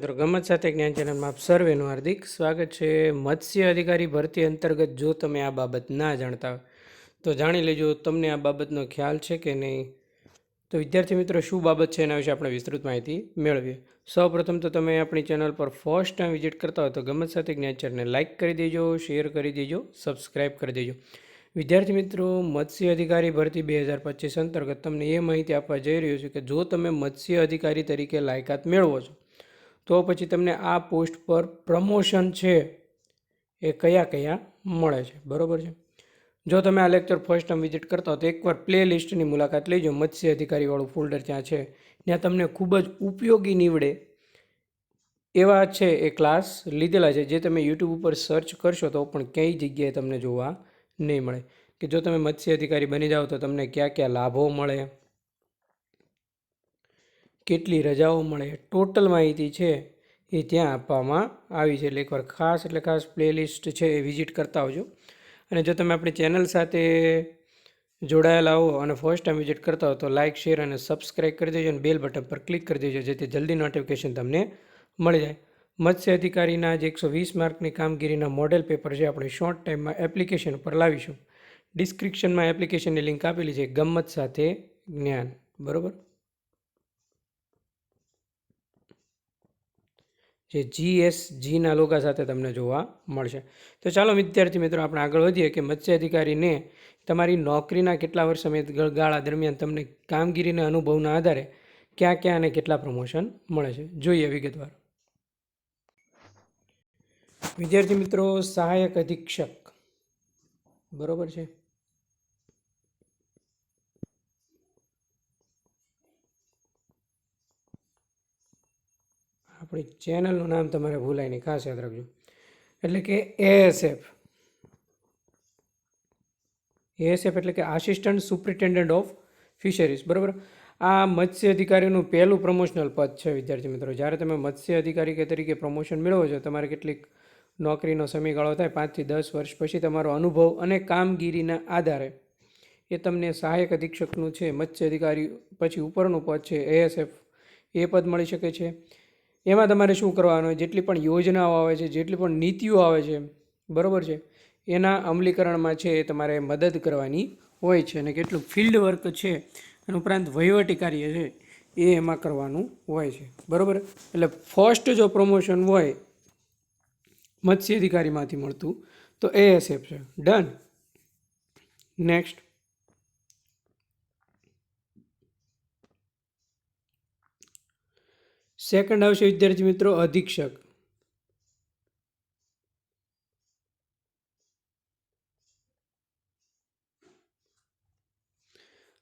મિત્રો, ગમત સાથે જ્ઞાન ચેનલમાં આપ સર્વેનું હાર્દિક સ્વાગત છે. મત્સ્ય અધિકારી ભરતી અંતર્ગત જો તમે આ બાબત ના જાણતા તો જાણી લેજો. તમને આ બાબતનો ખ્યાલ છે કે નહીં? તો વિદ્યાર્થી મિત્રો, શું બાબત છે એના વિશે આપણે વિસ્તૃત માહિતી મેળવીએ. સૌપ્રથમ તો તમે આપણી ચેનલ પર ફર્સ્ટ ટાઈમ વિઝિટ કરતા હોય તો ગમત સાથે જ્ઞાન ચેનલને લાઇક કરી દેજો શેર કરી દેજો સબસ્ક્રાઇબ કરી દેજો. વિદ્યાર્થી મિત્રો, મત્સ્ય અધિકારી ભરતી બે હજાર પચીસ અંતર્ગત તમને એ માહિતી આપવા જઈ રહ્યું છું કે જો તમે મત્સ્ય અધિકારી તરીકે લાયકાત મેળવો છો તો પછી તમને આ પોસ્ટ પર પ્રમોશન છે એ કયા કયા મળે છે, બરાબર છે? જો તમે આ લેક્ચર ફર્સ્ટ ટાઈમ વિઝિટ કરતા હો તો એકવાર પ્લે લિસ્ટની મુલાકાત લેજો, મત્સ્ય અધિકારીવાળું ફોલ્ડર ત્યાં છે. ત્યાં તમને ખૂબ જ ઉપયોગી નીવડે એવા છે એ ક્લાસ લીધેલા છે, જે તમે યુટ્યુબ ઉપર સર્ચ કરશો તો પણ ક્યાંય જગ્યાએ તમને જોવા નહીં મળે. કે જો તમે મત્સ્ય અધિકારી બની જાઓ તો તમને કયા કયા લાભો મળે કેટલી રજાઓ મળે, ટોટલ માહિતી છે એ ત્યાં આપવામાં આવી છે. એટલે એકવાર ખાસ એટલે ખાસ પ્લેલિસ્ટ છે એ વિઝિટ કરતા આવજો. અને જો તમે આપણી ચેનલ સાથે જોડાયેલા હો અને ફર્સ્ટ ટાઈમ વિઝિટ કરતા હો તો લાઇક શેર અને સબસ્ક્રાઇબ કરી દેજો અને બેલ બટન પર ક્લિક કરી દેજો જેથી જલ્દી નોટિફિકેશન તમને મળી જાય. મત્સ્ય અધિકારીના જે એકસો વીસ માર્કની કામગીરીના મોડેલ પેપર છે આપણે શોર્ટ ટાઈમમાં એપ્લિકેશન ઉપર લાવીશું. ડિસ્ક્રિપ્શનમાં એપ્લિકેશનની લિંક આપેલી છે ગમત સાથે જ્ઞાન. બરાબર? જે જીએસજીના લોગા સાથે તમને જોવા મળશે. તો ચાલો વિદ્યાર્થી મિત્રો, આપણે આગળ વધીએ કે મત્સ્ય અધિકારીને તમારી નોકરીના કેટલા વર્ષ સમય ગાળા દરમિયાન તમને કામગીરીના અનુભવના આધારે ક્યાં ક્યાં અને કેટલા પ્રમોશન મળે છે? જોઈએ વિગતવાર. વિદ્યાર્થી મિત્રો, સહાયક અધિક્ષક. બરોબર છે? આપણી ચેનલનું નામ તમારે ભૂલાય નહીં, ખાસ યાદ રાખજો. એટલે કે એએસએફ એએસએફ એટલે કે આસિસ્ટન્ટ સુપ્રિન્ટેન્ડન્ટ ઓફ ફિશરીઝ બરાબર? આ મત્સ્ય અધિકારીનું પહેલું પ્રમોશનલ પદ છે, વિદ્યાર્થી મિત્રો. જ્યારે તમે મત્સ્ય અધિકારી કે તરીકે પ્રમોશન મેળવો છો, તમારે કેટલીક નોકરીનો સમયગાળો થાય પાંચથી દસ વર્ષ પછી તમારો અનુભવ અને કામગીરીના આધારે એ તમને સહાયક અધિક્ષકનું છે, મત્સ્ય અધિકારી પછી ઉપરનું પદ છે એએસએફ એ પદ મળી શકે છે. એમાં તમારે શું કરવાનું હોય? જેટલી પણ યોજનાઓ આવે છે, જેટલી પણ નીતિઓ આવે છે, બરાબર છે? એના અમલીકરણમાં છે એ તમારે મદદ કરવાની હોય છે અને કેટલું ફિલ્ડ વર્ક છે અને ઉપરાંત વહીવટી કાર્ય છે એ એમાં કરવાનું હોય છે, બરાબર? એટલે ફર્સ્ટ જો પ્રમોશન હોય મત્સ્ય અધિકારીમાંથી મળતું, તો એ એસએફ છે. ડન નેક્સ્ટ સેકન્ડ આવશે વિદ્યાર્થી મિત્રો, અધિક્ષક.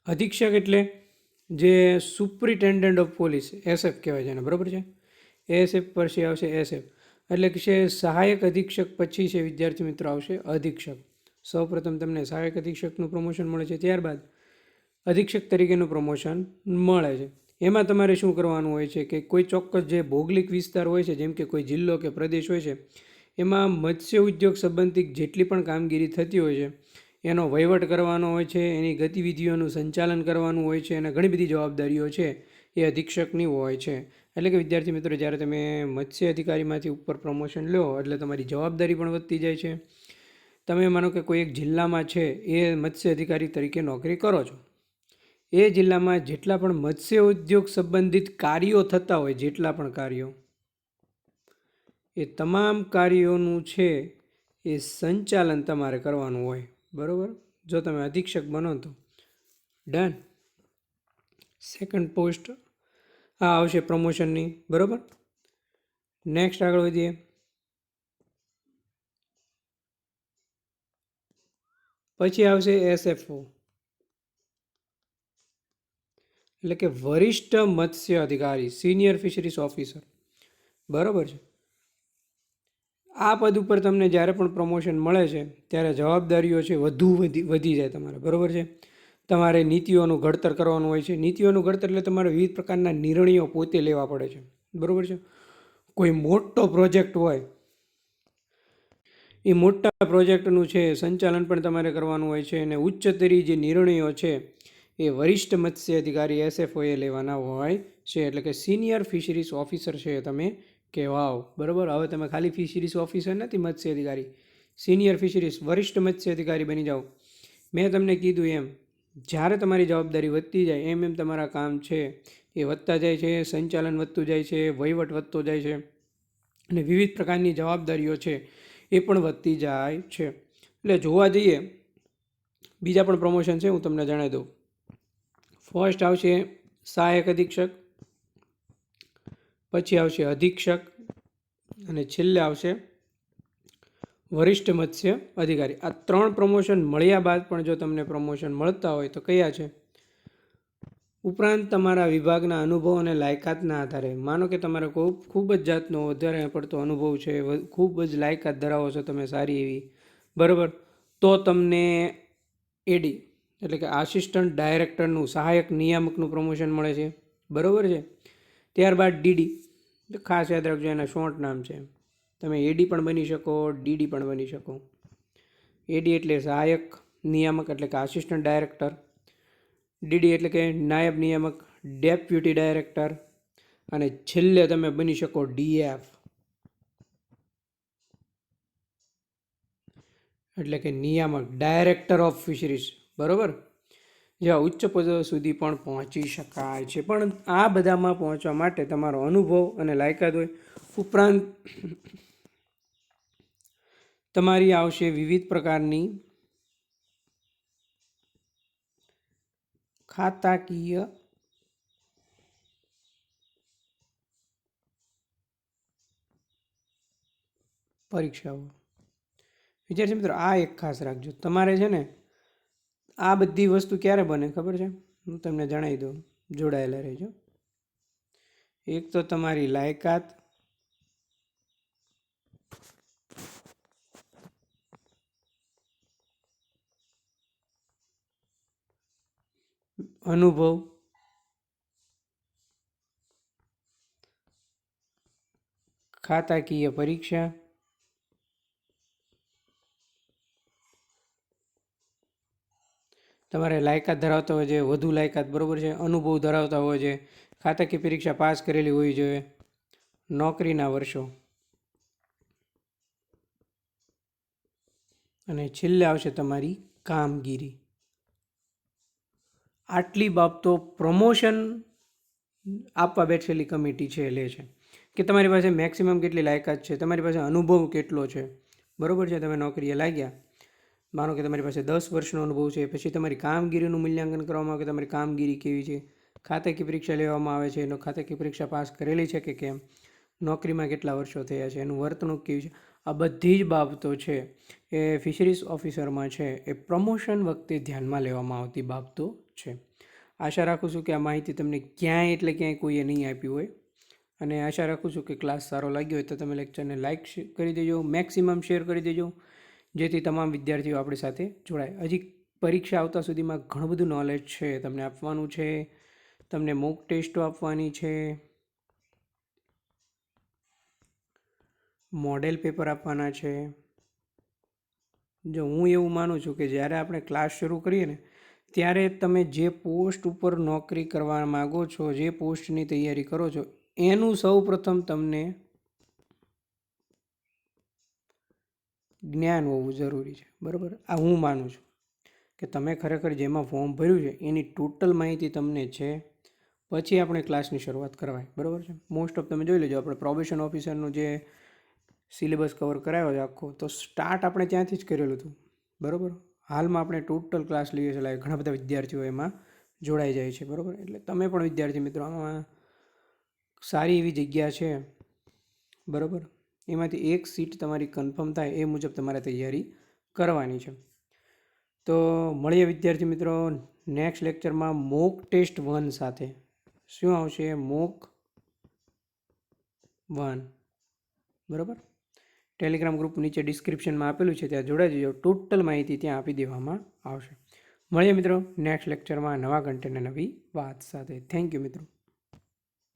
અધિક્ષક એટલે જે સુપ્રિન્ટેન્ડન્ટ ઓફ પોલીસ એસએફ કહેવાય છે એને, બરાબર છે? એસએફ પછી આવશે એસએફ એટલે કે છે સહાયક અધિક્ષક પછી છે વિદ્યાર્થી મિત્રો, આવશે અધિક્ષક. સૌપ્રથમ તમને સહાયક અધિક્ષકનું પ્રમોશન મળે છે, ત્યારબાદ અધિક્ષક તરીકેનું પ્રમોશન મળે છે. એમાં તમારે શું કરવાનું હોય છે કે કોઈ ચોક્કસ જે ભૌગોલિક વિસ્તાર હોય છે, જેમ કે કોઈ જિલ્લો કે પ્રદેશ હોય છે, એમાં મત્સ્ય ઉદ્યોગ સંબંધિત જેટલી પણ કામગીરી થતી હોય છે, એનો વહીવટ કરવાનો હોય છે, એની ગતિવિધિઓનું સંચાલન કરવાનું હોય છે અને ઘણી બધી જવાબદારીઓ છે એ અધિક્ષકની હોય છે. એટલે કે વિદ્યાર્થી મિત્રો, જ્યારે તમે મત્સ્ય અધિકારીમાંથી ઉપર પ્રમોશન લો, એટલે તમારી જવાબદારી પણ વધતી જાય છે. તમે માનો કે કોઈ એક જિલ્લામાં છે, એ મત્સ્ય અધિકારી તરીકે નોકરી કરો છો. એ જિલ્લામાં જેટલા પણ મત્સ્ય ઉદ્યોગ સંબંધિત કાર્યો થતા હોય, જેટલા પણ કાર્યો, એ તમામ કાર્યોનું છે એ સંચાલન તમારે કરવાનું હોય. બરાબર? જો તમે અધિક્ષક બનો તો. ડન સેકન્ડ પોસ્ટ આ આવશે પ્રમોશનની બરાબર? નેક્સ્ટ આગળ વધીએ. પછી આવશે એસએફઓ એટલે કે વરિષ્ઠ મત્સ્ય અધિકારી સિનિયર ફિશરીસ ઓફિસર બરાબર છે? આ પદ ઉપર તમને જ્યારે પણ પ્રમોશન મળે છે, ત્યારે જવાબદારીઓ છે વધુ વધી વધી જાય તમારે. બરાબર છે? તમારે નીતિઓનું ઘડતર કરવાનું હોય છે. નીતિઓનું ઘડતર એટલે તમારે વિવિધ પ્રકારના નિર્ણયો પોતે લેવા પડે છે. બરાબર છે? કોઈ મોટો પ્રોજેક્ટ હોય, એ મોટા પ્રોજેક્ટનું છે, સંચાલન પણ તમારે કરવાનું હોય છે અને ઉચ્ચતરી જે નિર્ણયો છે એ વરિષ્ઠ મત્સ્ય અધિકારી એસએફઓએ લેવાના હોય છે, એટલે કે સિનિયર ફિશરીઝ ઓફિસર છે તમે કહેવાઓ. બરાબર? હવે તમે ખાલી ફિશરીઝ ઓફિસર નથી મત્સ્ય અધિકારી સિનિયર ફિશરીઝ વરિષ્ઠ મત્સ્ય અધિકારી બની જાઓ. મેં તમને કીધું એમ, જ્યારે તમારી જવાબદારી વધતી જાય, એમ એમ તમારા કામ છે. એ વધતા જાય છે, સંચાલન વધતું જાય છે, વહીવટ વધતો જાય છે, અને વિવિધ પ્રકારની જવાબદારીઓ છે એ પણ વધતી જાય છે. એટલે જોવા જઈએ, બીજા પણ પ્રમોશન છે, હું તમને જણાવી દઉં. ફર્સ્ટ આવશે સહાયક અધિક્ષક, પછી આવશે અધિક્ષક અને છેલ્લે આવશે વરિષ્ઠ મત્સ્ય અધિકારી. આ ત્રણ પ્રમોશન મળ્યા બાદ પણ જો તમને પ્રમોશન મળતા હોય તો કયા છે? ઉપરાંત તમારા વિભાગના અનુભવ અને લાયકાતના આધારે. માનો કે તમારે ખૂબ ખૂબ જ જાતનો વધારે પડતો અનુભવ છે ખૂબ જ લાયકાત ધરાવો છો તમે સારી એવી. બરાબર? તો તમને એડી એટલે કે આસિસ્ટન્ટ ડાયરેક્ટરનું સહાયક નિયામકનું પ્રમોશન મળે છે. બરાબર છે? ત્યારબાદ ડીડી. ખાસ યાદ રાખજો, એના શોર્ટ નામ છે. તમે એડી પણ બની શકો ડીડી પણ બની શકો. એડી એટલે સહાયક નિયામક, એટલે કે આસિસ્ટન્ટ ડાયરેક્ટર. ડીડી એટલે કે નાયબ નિયામક, ડેપ્યુટી ડાયરેક્ટર. અને છેલ્લે તમે બની શકો ડીએફ એટલે કે નિયામક, ડાયરેક્ટર ઓફ ફિશરીઝ. બરોબર? જ્યાં ઉચ્ચ પદો સુધી પણ પહોંચી શકાય છે. પણ આ બધામાં પહોંચવા માટે તમારો અનુભવ અને લાયકાત હોય. ઉપરાંત તમારી આવશે વિવિધ પ્રકારની ખાતાકીય પરીક્ષાઓ. વિદ્યાર્થી મિત્રો, આ એક ખાસ રાખજો. તમારે છે ને આ બધી વસ્તુ ક્યારે બને? ખબર છે? હું તમને જણાવી દઉં. જોડાયેલા રહેજો. એક તો તમારી લાયકાત. અનુભવ. ખાતાકીય પરીક્ષા. તમારે લાયકાત ધરાવતા હોય છે, વધુ લાયકાત, બરાબર છે? અનુભવ ધરાવતા હોય છે. ખાતાકીય પરીક્ષા પાસ કરેલી હોવી જોઈએ. નોકરીના વર્ષો. અને છેલ્લે આવશે તમારી કામગીરી. આટલી બાબતો પ્રમોશન આપવા બેઠેલી કમિટી છે, લે છે. કે તમારી પાસે મેક્સિમમ કેટલી લાયકાત છે? તમારી પાસે અનુભવ કેટલો છે? બરોબર છે? તમે નોકરીએ લાગ્યા. માનો કે તમારી પાસે દસ વર્ષનો અનુભવ છે, પછી તમારી કામગીરીનું મૂલ્યાંકન કરવામાં આવે કે તમારી કામગીરી કેવી છે ખાતાકીય પરીક્ષા લેવામાં આવે છે, એનો ખાતેકી પરીક્ષા પાસ કરેલી છે કે કેમ, નોકરીમાં કેટલા વર્ષો થયા છે, એનું વર્તણૂક કેવી છે, આ બધી જ બાબતો છે એ ફિશરીઝ ઓફિસરમાં છે, એ પ્રમોશન વખતે ધ્યાનમાં લેવામાં આવતી બાબતો છે. આશા રાખું છું કે આ માહિતી તમને ક્યાંય એટલે ક્યાંય કોઈએ નહીં આપી હોય અને આશા રાખું છું કે ક્લાસ સારો લાગ્યો હોય તો તમે લેક્ચરને લાઇક કરી દેજો, મેક્સિમમ શેર કરી દેજો જેથી તમામ વિદ્યાર્થીઓ આપણી સાથે જોડાય. હજી પરીક્ષા આવતા સુધીમાં ઘણું બધું નોલેજ છે, તમને આપવાનું છે, તમને મોક ટેસ્ટો આપવાની છે મોડેલ પેપર આપવાના છે. જો હું એવું માનું છું કે જ્યારે આપણે ક્લાસ શરૂ કરીએ ને, ત્યારે તમે જે પોસ્ટ ઉપર નોકરી કરવા માગો છો, જે પોસ્ટની તૈયારી કરો છો, એનું સૌ પ્રથમ તમને જ્ઞાન હોવું જરૂરી છે, બરાબર? આ હું માનું છું કે તમે ખરેખર જેમાં ફોર્મ ભર્યું છે, એની ટોટલ માહિતી તમને છે, પછી આપણે ક્લાસની શરૂઆત કરવાય, બરાબર છે? મોસ્ટ ઓફ તમે જોઈ લેજો, આપણે પ્રોબેશન ઓફિસરનું જે સિલેબસ કવર કરાયો છે આખો, તો સ્ટાર્ટ આપણે ત્યાંથી જ કરેલું હતું, બરાબર? હાલમાં આપણે ટોટલ ક્લાસ લઈએ છીએ like ઘણા બધા વિદ્યાર્થીઓ એમાં જોડાઈ જાય છે, બરાબર? એટલે તમે પણ વિદ્યાર્થી મિત્રો, આમાં સારી એવી જગ્યા છે, બરાબર? એમાંથી એક સીટ તમારી કન્ફર્મ થાય એ મુજબ તમારે તૈયારી કરવાની છે. તો મળીએ વિદ્યાર્થી મિત્રો નેક્સ્ટ લેક્ચરમાં મોક ટેસ્ટ વન સાથે. શું આવશે? મોક વન બરાબર? ટેલિગ્રામ ગ્રુપ નીચે ડિસ્ક્રિપ્શનમાં આપેલું છે, ત્યાં જોડાઈ જજો. ટોટલ માહિતી ત્યાં આપી દેવામાં આવશે. મળીએ મિત્રો નેક્સ્ટ લેક્ચરમાં નવા કન્ટેન્ટ નવી વાત સાથે. થેન્ક યુ મિત્રો.